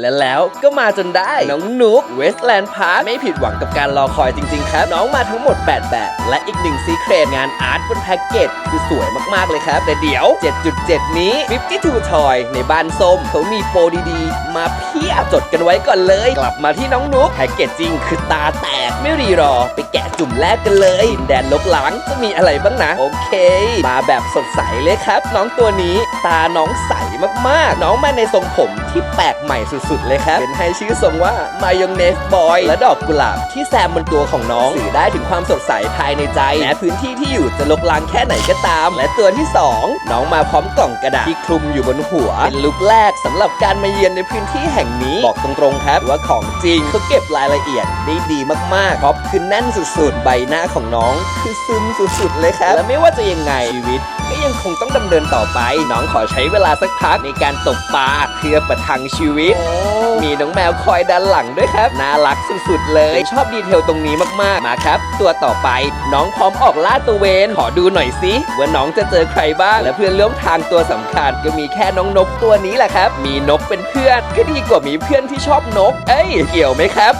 และแล้วก็มาจนได้ น้องนุกเวสแลนด์พาร์คไม่ผิดหวังกับการรอคอยจริง ๆ ครับ น้องมาทั้งหมด 8 แบบ และอีกหนึ่งซีเครตงานอาร์ตบนแพ็กเกจคือสวยมากๆเลยครับ แต่เดี๋ยว 7.7 นี้ 52 Toy ในบ้านส้มเขามีโปรดีๆ มาเพียบจดกันไว้ก่อนเลย กลับมาที่น้องนุกแพ็กเกจจริงคือตาแตกไม่รีรอ ไปแกะจุ่มแรกกันเลยดินแดนลกหลังจะมีอะไรบ้างนะโอเคมาแบบสดใสเลยครับ น้องตัวนี้ตาน้องใส มากๆ น้องมาในทรงผมที่แปลกใหม่สุดๆ เลยครับเป็นให้ชื่อทรงว่ามายองเนสบอยและดอกกุหลาบที่แซมบนตัวของน้องสื่อได้ถึงความสดใสภายในใจแม้พื้นที่ที่อยู่จะลกลางแค่ไหนก็ตาม และตัวที่ 2 น้องมาพร้อมกล่องกระดาษที่คลุมอยู่บนหัว เป็นลุคแรกสำหรับการมาเยือนในพื้นที่แห่งนี้บอกตรงๆครับว่าของจริงเขาเก็บรายละเอียดได้ดีมากๆครอบคือแน่นสุดๆ ใบหน้าของน้อง คือซึมสุดๆเลยครับและไม่ว่าจะยังไงชีวิต ก็ยังคงต้องดำเนินต่อไป น้องขอใช้เวลาสักพักในการตกปลาเพื่อประทังชีวิต มีน้องแมวคอยดันหลังด้วยครับ น่ารักสุดๆเลย ชอบดีเทลตรงนี้มากๆ มาครับ ตัวต่อไป น้องพร้อมออกล่าตระเวน ขอดูหน่อยสิว่าน้องจะเจอใครบ้าง และเพื่อนร่วมทางตัวสำคัญก็มีแค่น้องนกตัวนี้แหละครับ มีนกเป็นเพื่อนก็ดีกว่ามีเพื่อนที่ชอบนก เอ้ย เกี่ยวไหมครับ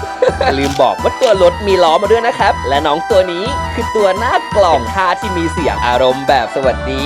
ลืมบอกว่าตัวรถมีล้อมาด้วยนะครับ และน้องตัวนี้คือตัวหน้ากล่องท่าที่มีเสียงอารมณ์แบบสวัสดี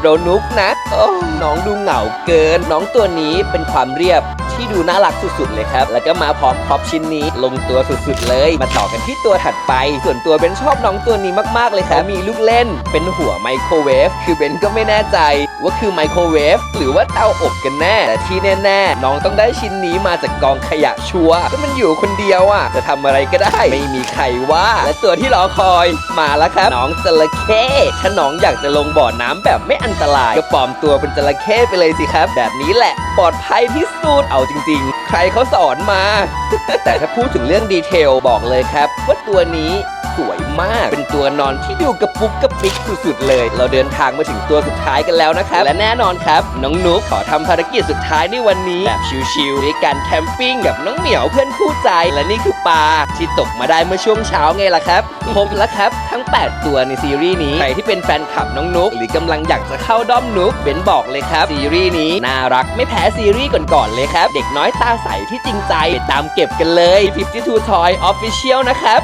โรนุกนะ โอ้ น้องดูเหงาเกิน น้องตัวนี้เป็นความเรียบ ที่ดูน่ารักสุดๆเลยครับ แล้วก็มาพร้อมพร็อพชิ้นนี้ลงตัวสุดๆเลย มาต่อกันที่ตัวถัดไป ส่วนตัวเบนชอบน้องตัวนี้มากๆเลยครับมีลูกเล่นเป็นหัวไมโครเวฟคือเบนก็ไม่แน่ใจ ว่าคือไมโครเวฟหรือว่าเตาอบกันแน่แต่ที่แน่ๆน้องต้องได้ชิ้นนี้มาจากกองขยะชัวร์ก็มันอยู่คนเดียวอะจะทำอะไรก็ได้ไม่มีใครว่า และตัวที่รอคอยมาแล้วครับน้องจระเข้ถ้าน้องอยากจะลงบ่อน้ำแบบไม่อันตราย ก็ปลอมตัวเป็นจระเข้ไปเลยสิครับ แบบนี้แหละปลอดภัยที่สุดเอาจริงๆใครเขาสอนมา แต่ถ้าพูดถึงเรื่องดีเทลบอกเลยครับ ว่าตัวนี้สวยมาก เป็นตัวนอนที่ดูกระปุกกระปิกสุดๆเลย เราเดินทางมาถึงตัวสุดท้ายกันแล้วนะครับ และแน่นอนครับ น้องนุ๊กขอทำภารกิจสุดท้ายในวันนี้แบบชิลๆด้วยการแคมปิ้งกับน้องเหมียวเพื่อนคู่ใจ และนี่คือปลาที่ตกมาได้เมื่อช่วงเช้าไงล่ะครับครบแล้วครับ ทั้ง 8 ตัวในซีรีส์นี้ใครที่เป็นแฟนคลับน้องนุ๊กหรือกำลังอยากจะเข้าด้อมนุ๊กเบนบอกเลยครับซีรีส์นี้น่ารักไม่แพ้ซีรีส์ก่อนๆเลยครับ เด็กน้อยตาใสที่จริงใจไปตามเก็บกันเลย52 Toy Official นะครับ